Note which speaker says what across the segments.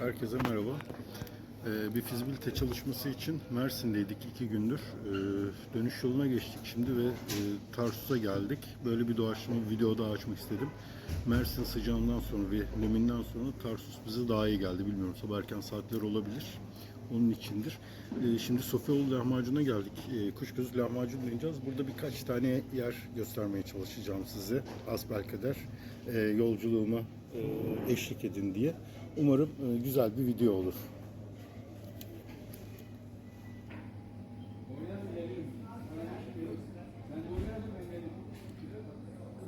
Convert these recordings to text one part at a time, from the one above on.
Speaker 1: Herkese merhaba. Ee, bir fizibilite çalışması için Mersin'deydik iki gündür. Ee, dönüş yoluna geçtik şimdi ve e, Tarsus'a geldik. Böyle bir doğaçlama video daha açmak istedim. Mersin sıcağından sonra ve neminden sonra Tarsus bize daha iyi geldi. Bilmiyorum sabah erken saatler olabilir. Onun içindir. Ee, şimdi Sofyaoğlu lahmacuna geldik. Ee, Kuşkuzu lahmacun deneyeceğiz. Burada birkaç tane yer göstermeye çalışacağım size. Asbelkader e, yolculuğuma e, eşlik edin diye. Umarım e, güzel bir video olur.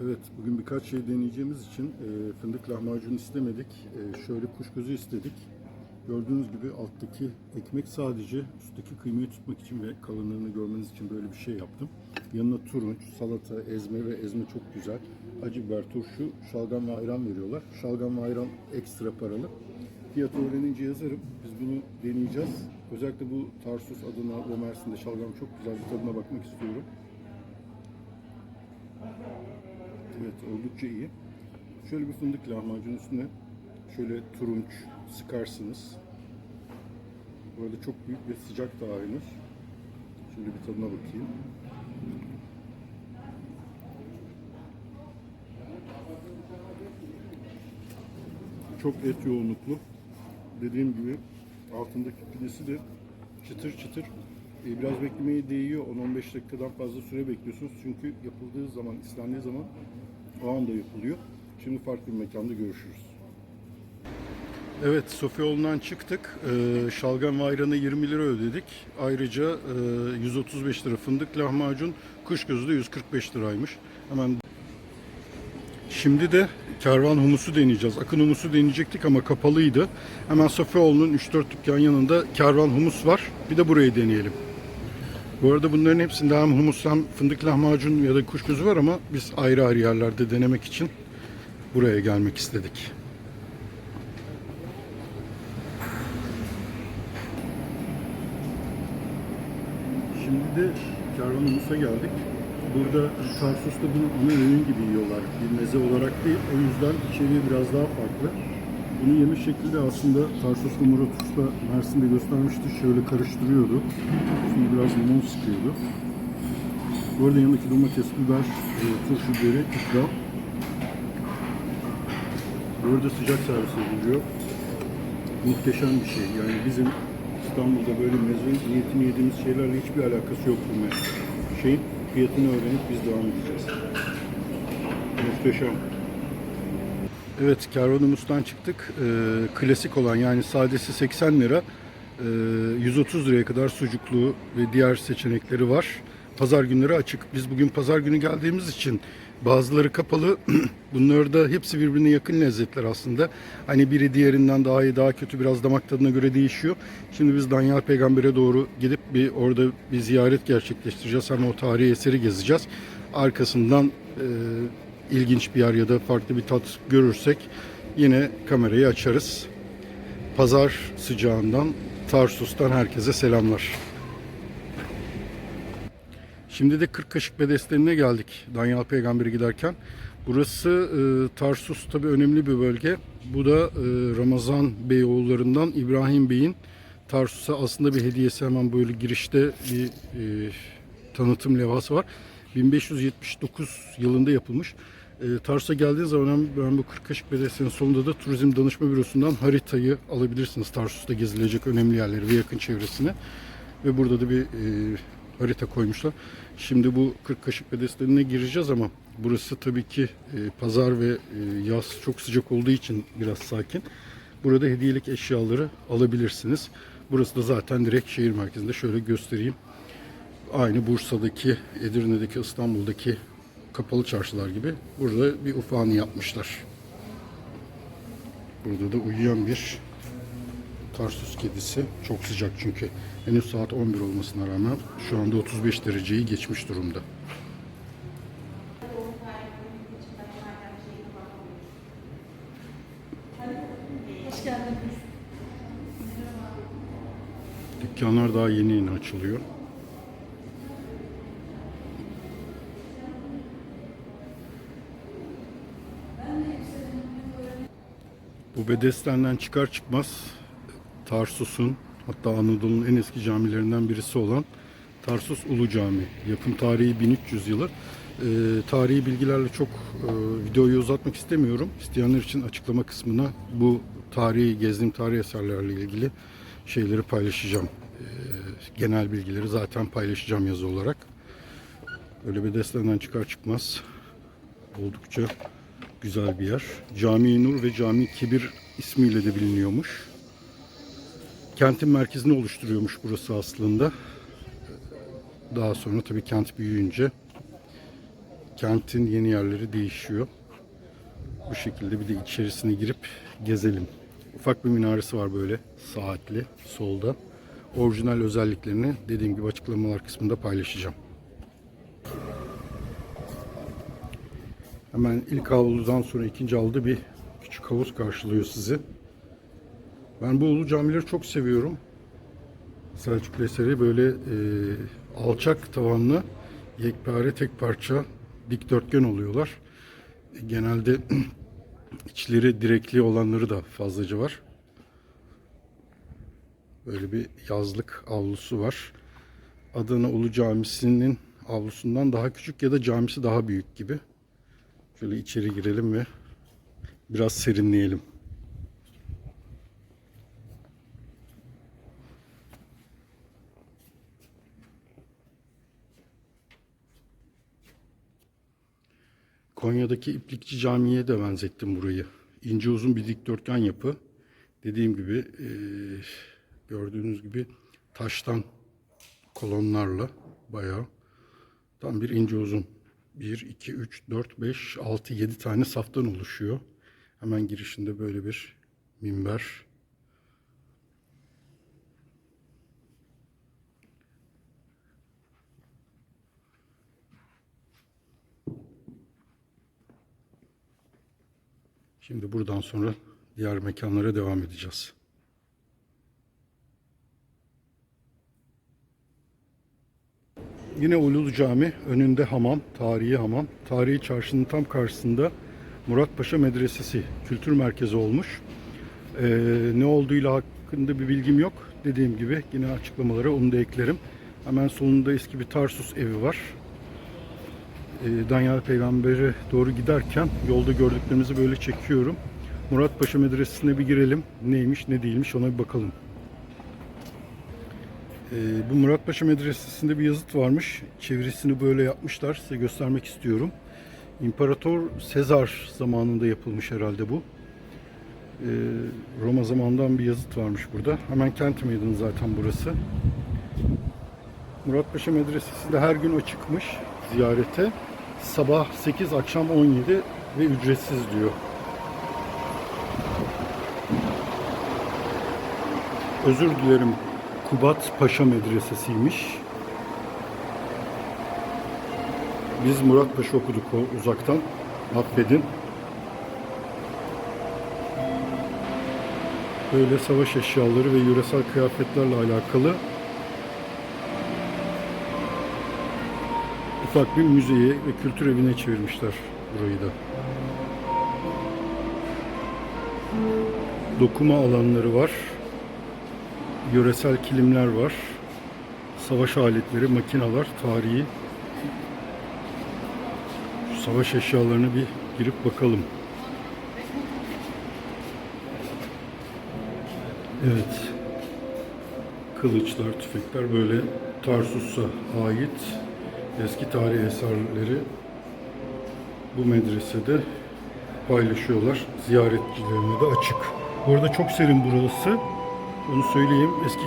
Speaker 1: Evet, bugün birkaç şey deneyeceğimiz için e, fındık lahmacun istemedik. E, şöyle kuş gözü istedik. Gördüğünüz gibi alttaki ekmek sadece üstteki kıymayı tutmak için ve kalınlığını görmeniz için böyle bir şey yaptım. Yanına turunç, salata, ezme ve ezme çok güzel. Acı biber, turşu, şalgam ve ayran veriyorlar. Şalgam ve ayran ekstra paralı. Fiyatı öğrenince yazarım. Biz bunu deneyeceğiz. Özellikle bu Tarsus adına ve Mersin'de şalgam çok güzel bir tadına bakmak istiyorum. Evet oldukça iyi. Şöyle bir fındık lahmacun üstüne şöyle turunç sıkarsınız. Bu arada çok büyük ve sıcak daha henüz. Şimdi bir tadına bakayım. Çok et yoğunluklu. Dediğim gibi altındaki pidesi de çıtır çıtır. Ee, Biraz beklemeye değiyor. 10-15 dakikadan fazla süre bekliyorsunuz. Çünkü yapıldığı zaman, istendiği zaman o anda yapılıyor. Şimdi farklı bir mekanda görüşürüz. Evet, Sofyaoğlu'ndan çıktık. Ee, şalgam ve ayranı 20 lira ödedik. Ayrıca e, 135 lira fındık lahmacun, kuş gözü de 145 liraymış. Hemen Şimdi de kervan humusu deneyeceğiz. Akın humusu deneyecektik ama kapalıydı. Hemen Sofyaoğlu'nun 3-4 dükkan yanında kervan humus var. Bir de burayı deneyelim. Bu arada bunların hepsinde hem humus hem fındık lahmacun ya da kuş gözü var ama biz ayrı ayrı yerlerde denemek için buraya gelmek istedik. Şimdi de kervan humus'a geldik. Burada Tarsus'ta bunu ana öğün gibi yiyorlar. Bir meze olarak değil. O yüzden içeriği biraz daha farklı. Bunu yemiş şekilde aslında Tarsus'ta Murat Usta Mersin'de göstermişti. Şöyle karıştırıyordu. Şimdi biraz limon sıkıyordu. Bu arada yanındaki domates, biber, e, turşu biberi, ikram. Bu sıcak servis ediliyor. Muhteşem bir şey. Yani bizim İstanbul'da böyle meze niyetini yediğimiz şeylerle hiçbir alakası yok bu şeyin. Fiyatını öğrenip biz devam edeceğiz. Muhteşem. Evet, kervanımızdan çıktık. Ee, klasik olan yani sadesi 80 lira. Ee, 130 liraya kadar sucuklu ve diğer seçenekleri var. Pazar günleri açık. Biz bugün pazar günü geldiğimiz için bazıları kapalı. Bunlar da hepsi birbirine yakın lezzetler aslında. Hani biri diğerinden daha iyi, daha kötü biraz damak tadına göre değişiyor. Şimdi biz Danyal Peygamber'e doğru gidip bir orada bir ziyaret gerçekleştireceğiz. Hem o tarihi eseri gezeceğiz. Arkasından e, ilginç bir yer ya da farklı bir tat görürsek yine kamerayı açarız. Pazar sıcağından Tarsus'tan herkese selamlar. Şimdi de 40 kaşık bedestenine geldik Danyal Peygamber'e giderken. Burası e, Tarsus tabi önemli bir bölge. Bu da e, Ramazan Beyoğullarından İbrahim Bey'in Tarsus'a aslında bir hediyesi hemen böyle girişte bir e, tanıtım levhası var. 1579 yılında yapılmış. E, Tarsus'a geldiğiniz zaman ben bu 40 kaşık bedestenin sonunda da Turizm Danışma Bürosu'ndan haritayı alabilirsiniz. Tarsus'ta gezilecek önemli yerleri ve yakın çevresini. Ve burada da bir e, harita koymuşlar. Şimdi bu 40 kaşık bedestenine gireceğiz ama burası tabii ki e, pazar ve e, yaz çok sıcak olduğu için biraz sakin. Burada hediyelik eşyaları alabilirsiniz. Burası da zaten direkt şehir merkezinde. Şöyle göstereyim. Aynı Bursa'daki, Edirne'deki, İstanbul'daki kapalı çarşılar gibi burada bir ufağını yapmışlar. Burada da uyuyan bir Tarsus kedisi. Çok sıcak çünkü. Henüz saat 11 olmasına rağmen şu anda 35 dereceyi geçmiş durumda.
Speaker 2: Hoş geldiniz.
Speaker 1: Dükkanlar daha yeni yeni açılıyor. Bu bedestenden çıkar çıkmaz Tarsus'un hatta Anadolu'nun en eski camilerinden birisi olan Tarsus Ulu Cami. Yapım tarihi 1300 yılı. Ee, tarihi bilgilerle çok e, videoyu uzatmak istemiyorum. İsteyenler için açıklama kısmına bu tarihi, gezdiğim tarihi eserlerle ilgili şeyleri paylaşacağım. Ee, genel bilgileri zaten paylaşacağım yazı olarak. Öyle bir destandan çıkar çıkmaz oldukça güzel bir yer. Cami Nur ve Cami Kibir ismiyle de biliniyormuş. Kentin merkezini oluşturuyormuş burası aslında. Daha sonra tabii kent büyüyünce kentin yeni yerleri değişiyor. Bu şekilde bir de içerisine girip gezelim. Ufak bir minaresi var böyle saatli solda. Orijinal özelliklerini dediğim gibi açıklamalar kısmında paylaşacağım. Hemen ilk havludan sonra ikinci avluda bir küçük havuz karşılıyor sizi. Ben bu ulu camileri çok seviyorum. Selçuklu eseri böyle e, alçak tavanlı, yekpare tek parça dikdörtgen oluyorlar. Genelde içleri direkli olanları da fazlaca var. Böyle bir yazlık avlusu var. Adana Ulu Camisi'nin avlusundan daha küçük ya da camisi daha büyük gibi. Şöyle içeri girelim ve biraz serinleyelim. Konya'daki İplikçi Camii'ye de benzettim burayı. İnce uzun bir dikdörtgen yapı. Dediğim gibi eee, gördüğünüz gibi taştan kolonlarla bayağı tam bir ince uzun 1, 2, 3, 4, 5, 6, 7 tane saftan oluşuyor. Hemen girişinde böyle bir minber. Şimdi buradan sonra diğer mekanlara devam edeceğiz. Yine Ululu Cami, önünde hamam, tarihi hamam. Tarihi çarşının tam karşısında Muratpaşa Medresesi kültür merkezi olmuş. Ee, ne olduğuyla hakkında bir bilgim yok. Dediğim gibi yine açıklamalara onu da eklerim. Hemen solunda eski bir Tarsus evi var. Ee, Danyal Peygamber'e doğru giderken yolda gördüklerimizi böyle çekiyorum. Muratpaşa Medresesi'ne bir girelim. Neymiş ne değilmiş ona bir bakalım. Ee, bu Muratpaşa Medresesi'nde bir yazıt varmış. Çevirisini böyle yapmışlar. Size göstermek istiyorum. İmparator Sezar zamanında yapılmış herhalde bu. Ee, Roma zamanından bir yazıt varmış burada. Hemen kent meydanı zaten burası. Muratpaşa Medresesi de her gün açıkmış ziyarete. Sabah 8, akşam 17 ve ücretsiz diyor. Özür dilerim. Kubat Paşa Medresesi'ymiş. Biz Murat Paşa okuduk o uzaktan. Affedin. Böyle savaş eşyaları ve yöresel kıyafetlerle alakalı ufak bir müzeye ve kültür evine çevirmişler burayı da. Dokuma alanları var yöresel kilimler var. Savaş aletleri, makinalar, tarihi. Şu savaş eşyalarına bir girip bakalım. Evet. Kılıçlar, tüfekler böyle Tarsus'a ait eski tarihi eserleri bu medresede paylaşıyorlar. Ziyaretçilerine de açık. Bu arada çok serin burası. Onu söyleyeyim. Eski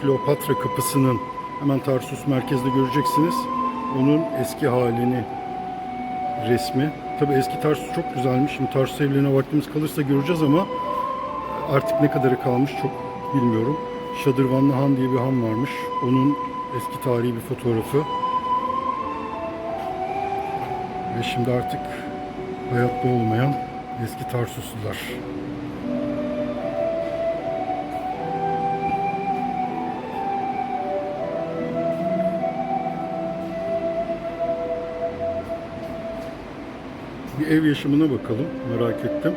Speaker 1: Kleopatra kapısının hemen Tarsus merkezde göreceksiniz. Onun eski halini resmi. Tabi eski Tarsus çok güzelmiş. Şimdi Tarsus evlerine vaktimiz kalırsa göreceğiz ama artık ne kadarı kalmış çok bilmiyorum. Şadırvanlı Han diye bir han varmış. Onun eski tarihi bir fotoğrafı. şimdi artık hayatta olmayan eski Tarsuslular. Bir ev yaşamına bakalım. Merak ettim.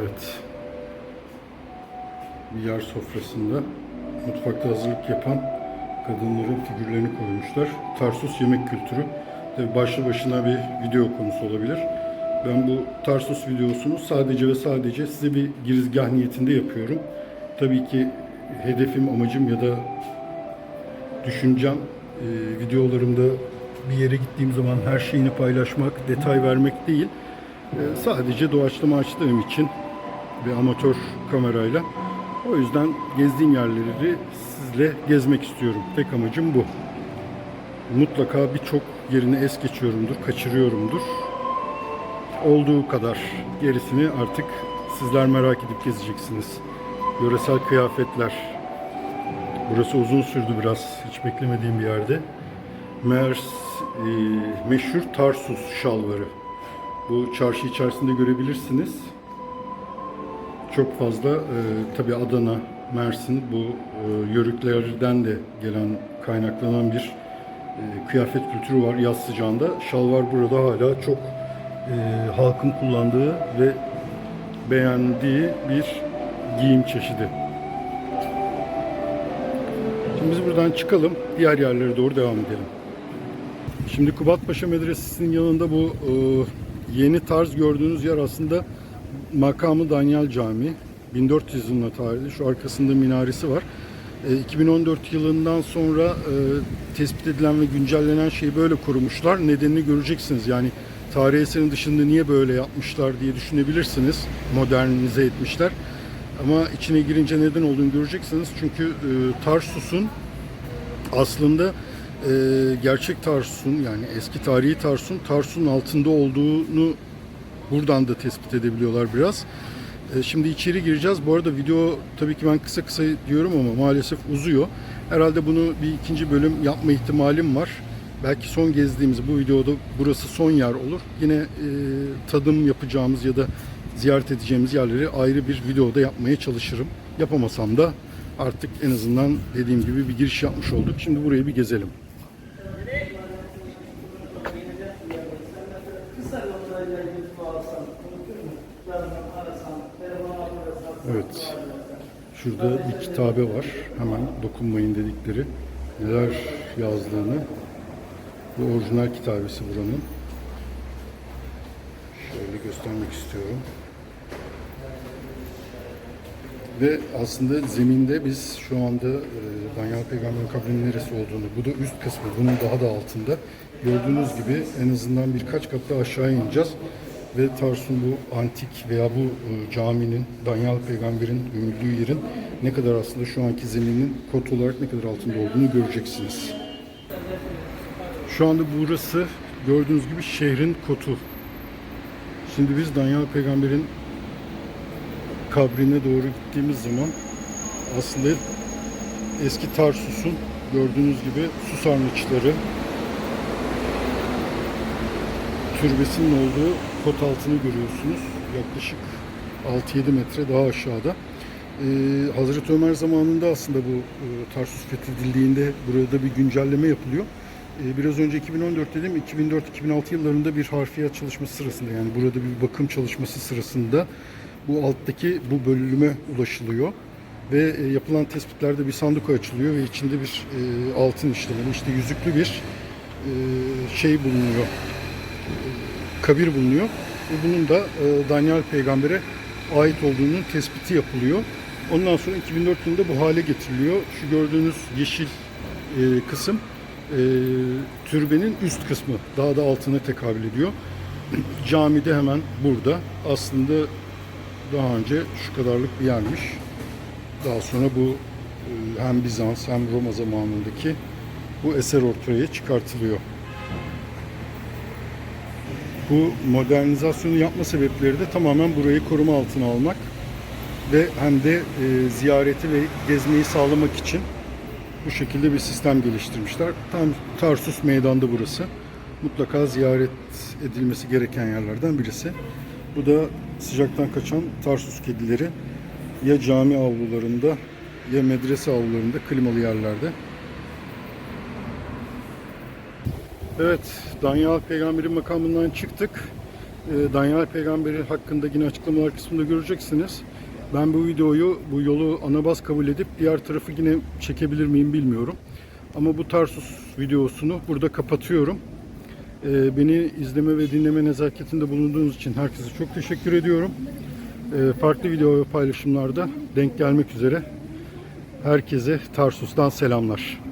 Speaker 1: Evet. Bir yer sofrasında mutfakta hazırlık yapan kadınların figürlerini koymuşlar. Tarsus yemek kültürü. Tabii başlı başına bir video konusu olabilir. Ben bu Tarsus videosunu sadece ve sadece size bir girizgah niyetinde yapıyorum. Tabii ki hedefim, amacım ya da düşüncem e, videolarımda bir yere gittiğim zaman her şeyini paylaşmak, detay vermek değil. E, sadece doğaçlama açtığım için bir amatör kamerayla. O yüzden gezdiğim yerleri sizle gezmek istiyorum. Tek amacım bu. Mutlaka birçok yerini es geçiyorumdur, kaçırıyorumdur. Olduğu kadar gerisini artık sizler merak edip gezeceksiniz. Yöresel kıyafetler, Burası uzun sürdü biraz. Hiç beklemediğim bir yerde. Mers, e, meşhur Tarsus şalvarı. Bu çarşı içerisinde görebilirsiniz. Çok fazla e, tabi Adana, Mersin bu e, yörüklerden de gelen kaynaklanan bir e, kıyafet kültürü var yaz sıcağında. Şalvar burada hala çok e, halkın kullandığı ve beğendiği bir giyim çeşidi. Şimdi biz buradan çıkalım. Diğer yerlere doğru devam edelim. Şimdi Kubatpaşa Medresesi'nin yanında bu e, yeni tarz gördüğünüz yer aslında makamı Danyal Camii. 1400 yılında tarihli. Şu arkasında minaresi var. E, 2014 yılından sonra e, tespit edilen ve güncellenen şeyi böyle korumuşlar. Nedenini göreceksiniz. Yani tarih eserinin dışında niye böyle yapmışlar diye düşünebilirsiniz. Modernize etmişler. Ama içine girince neden olduğunu göreceksiniz. Çünkü e, Tarsus'un aslında e, gerçek Tarsus'un yani eski tarihi Tarsus'un Tarsus'un altında olduğunu buradan da tespit edebiliyorlar biraz. E, şimdi içeri gireceğiz. Bu arada video tabii ki ben kısa kısa diyorum ama maalesef uzuyor. Herhalde bunu bir ikinci bölüm yapma ihtimalim var. Belki son gezdiğimiz bu videoda burası son yer olur. Yine e, tadım yapacağımız ya da ziyaret edeceğimiz yerleri ayrı bir videoda yapmaya çalışırım. Yapamasam da artık en azından dediğim gibi bir giriş yapmış olduk. Şimdi burayı bir gezelim. Evet. Şurada bir kitabe var. Hemen dokunmayın dedikleri. Neler yazdığını. Bu orijinal kitabesi buranın. Şöyle göstermek istiyorum. Ve aslında zeminde biz şu anda e, Danyal Peygamber'in kabrinin neresi olduğunu, bu da üst kısmı, bunun daha da altında. Gördüğünüz gibi en azından birkaç kat daha aşağı ineceğiz. Ve Tarsus'un bu antik veya bu e, caminin, Danyal Peygamber'in gömüldüğü yerin ne kadar aslında şu anki zeminin kot olarak ne kadar altında olduğunu göreceksiniz. Şu anda burası gördüğünüz gibi şehrin kotu. Şimdi biz Danyal Peygamber'in kabrine doğru gittiğimiz zaman aslında eski Tarsus'un gördüğünüz gibi su sarnıçları türbesinin olduğu kot altını görüyorsunuz. Yaklaşık 6-7 metre daha aşağıda. Ee, Hazreti Ömer zamanında aslında bu e, Tarsus fethedildiğinde burada bir güncelleme yapılıyor. Ee, biraz önce 2014 dedim, 2004-2006 yıllarında bir harfiyat çalışması sırasında yani burada bir bakım çalışması sırasında bu alttaki bu bölüme ulaşılıyor ve e, yapılan tespitlerde bir sanduka açılıyor ve içinde bir e, altın işlemeli işte yüzüklü bir e, şey bulunuyor e, kabir bulunuyor ve bunun da e, Daniel peygambere ait olduğunun tespiti yapılıyor. Ondan sonra 2004 yılında bu hale getiriliyor. Şu gördüğünüz yeşil e, kısım e, türbenin üst kısmı daha da altına tekabül ediyor. Cami de hemen burada. Aslında daha önce şu kadarlık bir yermiş. Daha sonra bu e, hem Bizans hem Roma zamanındaki bu eser ortaya çıkartılıyor. Bu modernizasyonu yapma sebepleri de tamamen burayı koruma altına almak ve hem de e, ziyareti ve gezmeyi sağlamak için bu şekilde bir sistem geliştirmişler. Tam Tarsus meydanda burası. Mutlaka ziyaret edilmesi gereken yerlerden birisi. Bu da sıcaktan kaçan Tarsus kedileri ya cami avlularında ya medrese avlularında klimalı yerlerde. Evet, Danyal Peygamber'in makamından çıktık. Ee, Danyal Peygamberi hakkında yine açıklamalar kısmında göreceksiniz. Ben bu videoyu, bu yolu ana baz kabul edip diğer tarafı yine çekebilir miyim bilmiyorum. Ama bu Tarsus videosunu burada kapatıyorum. Ee, beni izleme ve dinleme nezaketinde bulunduğunuz için herkese çok teşekkür ediyorum. Ee, farklı video ve paylaşımlarda denk gelmek üzere. Herkese Tarsus'tan selamlar.